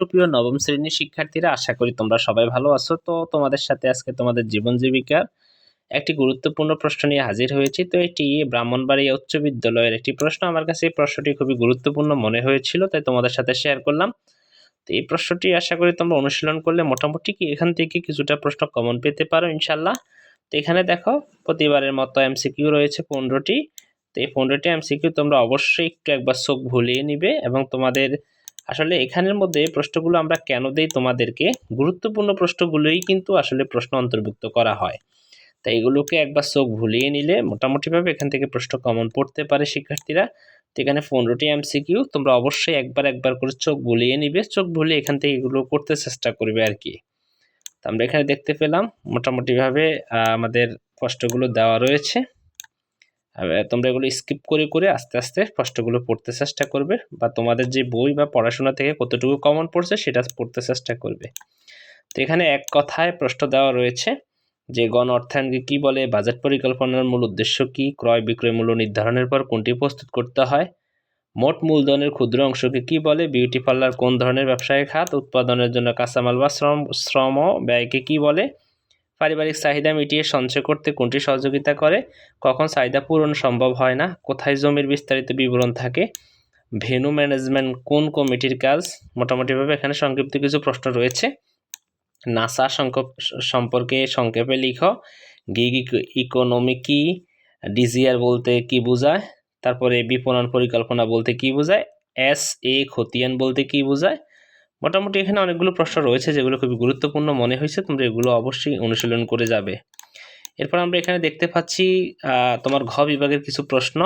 সুপ্রিয় নবম শ্রেণির শিক্ষার্থীরা, আশা করি তোমরা সবাই ভালো আছো। তো তোমাদের সাথে আজকে তোমাদের জীবন জীবিকার একটি গুরুত্বপূর্ণ প্রশ্ন নিয়ে হাজির হয়েছি। তো এটি ব্রাহ্মণবাড়িয়া উচ্চ বিদ্যালয়ের একটি প্রশ্ন। আমার কাছে এই প্রশ্নটি খুবই গুরুত্বপূর্ণ মনে হয়েছিল, তাই তোমাদের সাথে শেয়ার করলাম। তো এই প্রশ্নটি আশা করি তোমরা অনুশীলন করলে মোটামুটি কি এখান থেকে কিছুটা প্রশ্ন কমন পেতে পারো ইনশাল্লাহ তো এখানে দেখো, প্রতিবারের মতো এমসিকিউ রয়েছে পনেরোটি। তো এই পনেরোটি এমসিকিউ তোমরা অবশ্যই একটু একবার চোখ ভুলিয়ে নিবে এবং তোমাদের আসলে এখানের মধ্যে প্রশ্নগুলো আমরা কেন দেই তোমাদেরকে? গুরুত্বপূর্ণ প্রশ্নগুলোই কিন্তু আসলে প্রশ্ন অন্তর্ভুক্ত করা হয়। তাই এগুলোকে একবার চোখ ভুলিয়ে নিলে মোটামুটিভাবে এখান থেকে প্রশ্ন কমন পড়তে পারে শিক্ষার্থীরা। তো এখানে পনেরোটি এমসিকিউ তোমরা অবশ্যই একবার একবার করে চোখ ভুলিয়ে নিবে। চোখ ভুলিয়ে এখান থেকে এগুলো করতে চেষ্টা করবে আর কি। তো আমরা এখানে দেখতে পেলাম, মোটামুটিভাবে আমাদের কষ্টগুলো দেওয়া রয়েছে। তোমরা এগুলো স্কিপ করে করে আস্তে আস্তে প্রশ্নগুলো পড়তে চেষ্টা করবে বা তোমাদের যে বই বা পড়াশোনা থেকে কতটুকু কমন পড়ছে সেটা পড়তে চেষ্টা করবে। তো এখানে এক কথায় প্রশ্ন দেওয়া রয়েছে যে গণ অর্থায়নকে কী বলে, বাজেট পরিকল্পনার মূল উদ্দেশ্য কী, ক্রয় বিক্রয় মূল্য নির্ধারণের পর কোনটি প্রস্তুত করতে হয়, মোট মূলধনের ক্ষুদ্র অংশকে কী বলে বিউটি পার্লার কোন ধরনের ব্যবসায়িক খাত উৎপাদনের জন্য কাঁচামাল বা শ্রম শ্রম ব্যয়কে কী বলে পারিবারিক চাহিদা মিটিয়ে সঞ্চয় করতে কোনটি সহযোগিতা করে? কখন চাহিদা পূরণ সম্ভব হয় না? কোথায় জমির বিস্তারিত বিবরণ থাকে? ভেনু ম্যানেজমেন্ট কোন কমিটির কাজ? মোটামুটিভাবে এখানে সংক্ষিপ্ত কিছু প্রশ্ন রয়েছে। নাসা সম্পর্কে সংক্ষেপে লিখো। গিগ ইকোনমি কি? ডিজিআর বলতে কি বোঝায়? তারপরে বিপণন পরিকল্পনা বলতে কি বোঝায়? এস এ খতিয়ান বলতে কি বোঝায়? মোটামুটি এখানে অনেকগুলো প্রশ্ন রয়েছে যেগুলো খুবই গুরুত্বপূর্ণ মনে হয়েছে, তোমরা এগুলো অবশ্যই অনুশীলন করে যাবে। এরপর আমরা এখানে দেখতে পাচ্ছি তোমার ঘ বিভাগের কিছু প্রশ্ন,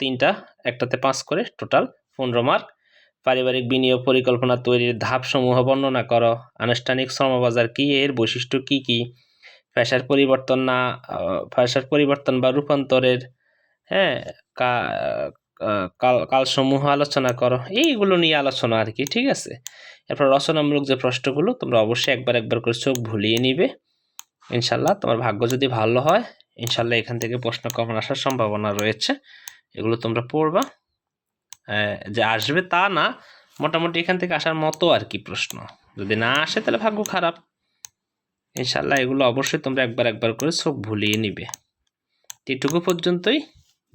তিনটা, একটাতে পাঁচ করে টোটাল পনেরো মার্ক পারিবারিক বিনিয়োগ পরিকল্পনা তৈরির ধাপসমূহ বর্ণনা করো। আনুষ্ঠানিক শ্রমবাজার কী, এর বৈশিষ্ট্য কি কি? পেশার পরিবর্তন না পেশার পরিবর্তন বা রূপান্তরের হ্যাঁ কাল, কালসমূহ আলোচনা করো। এইগুলো নিয়ে আলোচনা আর কি, ঠিক আছে? এরপর রচনামূলক যে প্রশ্নগুলো, তোমরা অবশ্যই একবার একবার করে চোখ ভুলিয়ে নিবে। ইনশাল্লাহ তোমার ভাগ্য যদি ভালো হয়, ইনশাল্লাহ এখান থেকে প্রশ্ন কমন আসার সম্ভাবনা রয়েছে। এগুলো তোমরা পড়বা। যে আসবে তা না, মোটামুটি এখান থেকে আসার মতো আর কি প্রশ্ন। যদি না আসে, তাহলে ভাগ্য খারাপ। ইনশাল্লাহ এগুলো অবশ্যই তোমরা একবার একবার করে চোখ ভুলিয়ে নিবে। এটুকু পর্যন্তই।